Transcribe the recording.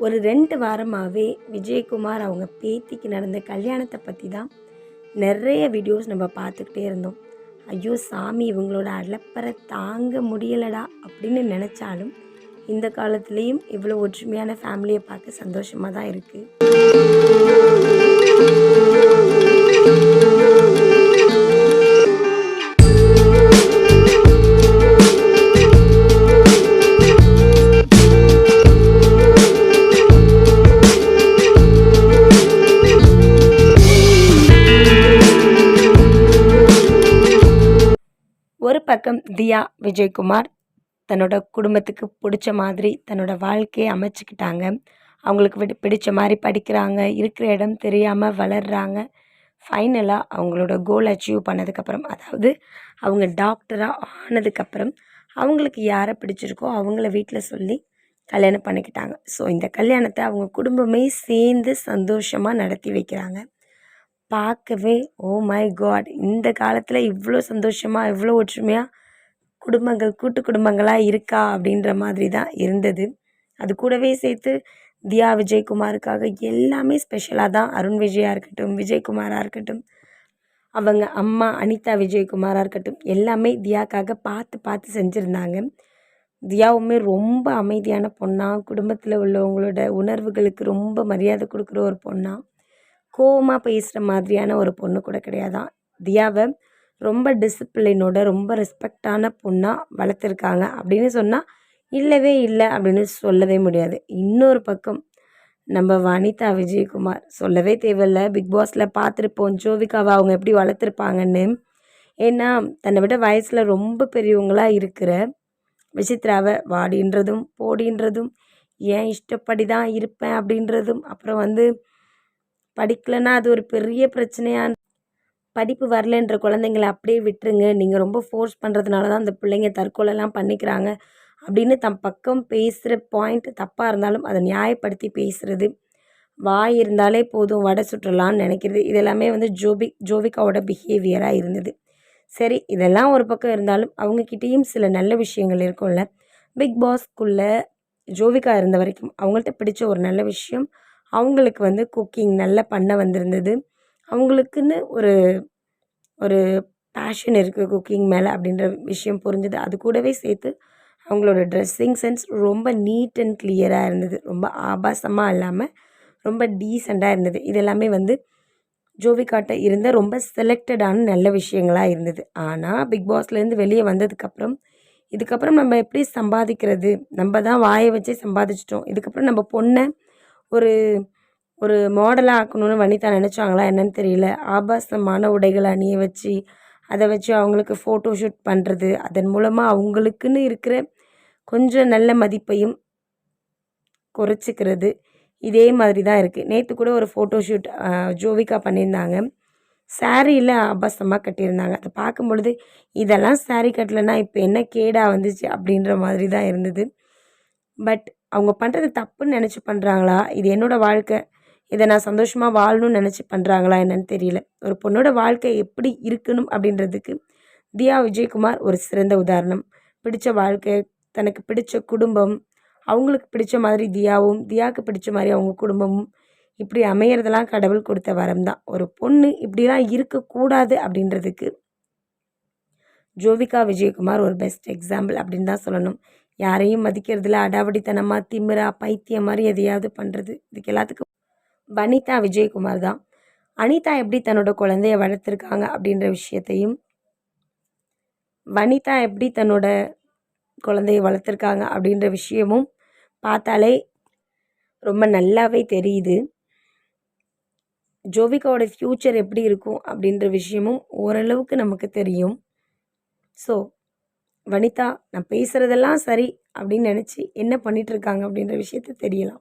ஒரு ரெண்டு வாரமாகவே விஜயகுமார் அவங்க பேத்திக்கு நடந்த கல்யாணத்தை பற்றி தான் நிறைய வீடியோஸ் நம்ம பார்த்துக்கிட்டே இருந்தோம். ஐயோ சாமி இவங்களோட அலப்பறை தாங்க முடியலடா அப்படின்னு நினச்சாலும் இந்த காலத்துலேயும் இவ்வளோ ஒற்றுமையான ஃபேமிலியை பார்க்க சந்தோஷமாக தான் இருக்குது வணக்கம். பக்கம் தியா விஜயகுமார். தன்னோட குடும்பத்துக்கு பிடிச்ச மாதிரி தன்னோட வாழ்க்கையை அமைச்சுக்கிட்டாங்க. அவங்களுக்கு விடு பிடிச்ச மாதிரி படிக்கிறாங்க. இருக்கிற இடம் தெரியாமல் வளர்கிறாங்க ஃபைனலாக அவங்களோட கோல் அச்சீவ் பண்ணதுக்கப்புறம் அதாவது அவங்க டாக்டராக ஆனதுக்கப்புறம் அவங்களுக்கு யாரை பிடிச்சிருக்கோ அவங்கள வீட்டில் சொல்லி கல்யாணம் பண்ணிக்கிட்டாங்க. ஸோ இந்த கல்யாணத்தை அவங்க குடும்பமே சேர்ந்து சந்தோஷமாக நடத்தி வைக்கிறாங்க. பார்க்கவே ஓ மை காட் இந்த காலத்தில் இவ்வளோ சந்தோஷமாக இவ்வளோ ஒற்றுமையாக குடும்பங்கள் கூட்டு குடும்பங்களாக இருக்கா? அப்படின்ற மாதிரி தான் இருந்தது. அது கூடவே சேர்த்து தியா விஜயகுமாருக்காக எல்லாமே ஸ்பெஷலாக தான். அருண் விஜயாக இருக்கட்டும் விஜயகுமாராக இருக்கட்டும் அவங்க அம்மா அனிதா விஜயகுமாராக இருக்கட்டும் எல்லாமே தியாக்காக பார்த்து பார்த்து செஞ்சுருந்தாங்க. தியாவுமே ரொம்ப அமைதியான பொண்ணாக குடும்பத்தில் உள்ளவங்களோட உணர்வுகளுக்கு ரொம்ப மரியாதை கொடுக்குற ஒரு பொண்ணாக கோவமாக பேசுகிற மாதிரியான ஒரு பொண்ணு கூட கிடையாதான் தியாவை ரொம்ப டிசிப்ளினோட ரொம்ப ரெஸ்பெக்டான பொண்ணாக வளர்த்துருக்காங்க. அப்படின்னு சொன்னால் இல்லவே இல்லை அப்படின்னு சொல்லவே முடியாது. இன்னொரு பக்கம் நம்ம வனிதா விஜயகுமார் சொல்லவே தேவையில்ல. பிக் பாஸில் பார்த்துருப்போம். ஜோவிகாவை அவங்க எப்படி வளர்த்துருப்பாங்கன்னு. ஏன்னா தன்னை விட வயசில் ரொம்ப பெரியவங்களாக இருக்கிற விசித்ராவை வாடின்றதும் போடின்றதும் ஏன் இஷ்டப்படி தான் இருப்பேன் அப்படின்றதும் அப்புறம் வந்து படிக்கலைன்னா அது ஒரு பெரிய பிரச்சனையாக படிப்பு வரலன்ற குழந்தைங்கள அப்படியே விட்டுருங்க. நீங்கள் ரொம்ப ஃபோர்ஸ் பண்ணுறதுனால தான் அந்த பிள்ளைங்க தற்கொலைலாம் பண்ணிக்கிறாங்க. அப்படின்னு தம் பக்கம் பேசுகிற பாயிண்ட் தப்பாக இருந்தாலும் அதை நியாயப்படுத்தி பேசுகிறது வாய் இருந்தாலே போதும் வடை சுற்றலான்னு நினைக்கிறது. இதெல்லாமே வந்து ஜோபி ஜோவிகாவோட பிஹேவியராக இருந்தது. சரி இதெல்லாம் ஒரு பக்கம் இருந்தாலும் அவங்கக்கிட்டேயும் சில நல்ல விஷயங்கள் இருக்கும்ல. பிக் பாஸ்க்குள்ளே ஜோவிகா இருந்த வரைக்கும் அவங்கள்ட்ட பிடிச்ச ஒரு நல்ல விஷயம் அவங்களுக்கு வந்து குக்கிங் நல்லா பண்ண வந்திருந்தது. அவங்களுக்குன்னு ஒரு ஒரு பேஷன் இருக்குது குக்கிங் மேலே அப்படின்ற விஷயம் புரிஞ்சுது. அது கூடவே சேர்த்து அவங்களோட ட்ரெஸ்ஸிங் சென்ஸ் ரொம்ப நீட் அண்ட் கிளியராக இருந்தது. ரொம்ப ஆபாசமாக இல்லாமல் ரொம்ப டீசெண்டாக இருந்தது. இதெல்லாமே வந்து ஜோவிகாட்ட இருந்த ரொம்ப செலக்டடான நல்ல விஷயங்களாக இருந்தது. ஆனால் பிக் பாஸ்லேருந்து வெளியே வந்ததுக்கப்புறம் இதுக்கப்புறம் நம்ம எப்படி சம்பாதிக்கிறது? நம்ம தான் வாயை வச்சே சம்பாதிச்சிட்டோம். இதுக்கப்புறம் நம்ம பொண்ணை ஒரு ஒரு மாடலாக ஆக்கணும்னு வனிதா நினச்சாங்களா என்னன்னு தெரியல. ஆபாசமான உடைகளை அணிய வச்சு அதை வச்சு அவங்களுக்கு ஃபோட்டோ ஷூட் பண்ணுறது அதன் மூலமாக அவங்களுக்குன்னு இருக்கிற கொஞ்சம் நல்ல மதிப்பையும் குறைச்சிக்கிறது இதே மாதிரி தான் இருக்குது நேற்று கூட ஒரு ஃபோட்டோ ஷூட் ஜோவிகா பண்ணியிருந்தாங்க. சாரியில் ஆபாசமாக கட்டியிருந்தாங்க. அதை பார்க்கும் பொழுது இதெல்லாம் சாரீ கட்டலைன்னா இப்போ என்ன கேடாக வந்துச்சு? அப்படின்ற மாதிரி தான் இருந்தது. பட் அவங்க பண்ணுறது தப்புன்னு நினச்சி பண்ணுறாங்களா இது என்னோடய வாழ்க்கை. இதை நான் சந்தோஷமாக வாழணும்னு நினச்சி பண்ணுறாங்களா என்னன்னு தெரியல. ஒரு பொண்ணோட வாழ்க்கை எப்படி இருக்கணும் அப்படின்றதுக்கு தியா விஜயகுமார் ஒரு சிறந்த உதாரணம். பிடிச்ச வாழ்க்கை தனக்கு பிடிச்ச குடும்பம் அவங்களுக்கு பிடிச்ச மாதிரி தியாவும் தியாவுக்கு பிடிச்ச மாதிரி அவங்க குடும்பமும் இப்படி அமையிறதெல்லாம் கடவுள் கொடுத்த வரம் தான். ஒரு பொண்ணு இப்படிலாம் இருக்கக்கூடாது அப்படின்றதுக்கு ஜோவிகா விஜயகுமார் ஒரு பெஸ்ட் எக்ஸாம்பிள் அப்படின்னு தான் சொல்லணும். யாரையும் மதிக்கிறதுல அடாவடித்தனமாக திமிரா பைத்தியம் மாதிரி எதையாவது பண்ணுறது இதுக்கு எல்லாத்துக்கும் வனிதா விஜயகுமார் தான். அனிதா எப்படி தன்னோட குழந்தைய வளர்த்துருக்காங்க அப்படின்ற விஷயத்தையும் வனிதா எப்படி தன்னோட குழந்தைய வளர்த்துருக்காங்க அப்படின்ற விஷயமும் பார்த்தாலே ரொம்ப நல்லாவே தெரியுது. ஜோவிகாவோட ஃப்யூச்சர் எப்படி இருக்கும் அப்படின்ற விஷயமும் ஓரளவுக்கு நமக்கு தெரியும். ஸோ வனிதா நான் பேசுகிறதெல்லாம் சரி அப்படின்னு நினச்சி என்ன பண்ணிகிட்ருக்காங்க அப்படின்ற விஷயத்த தெரியலாம்.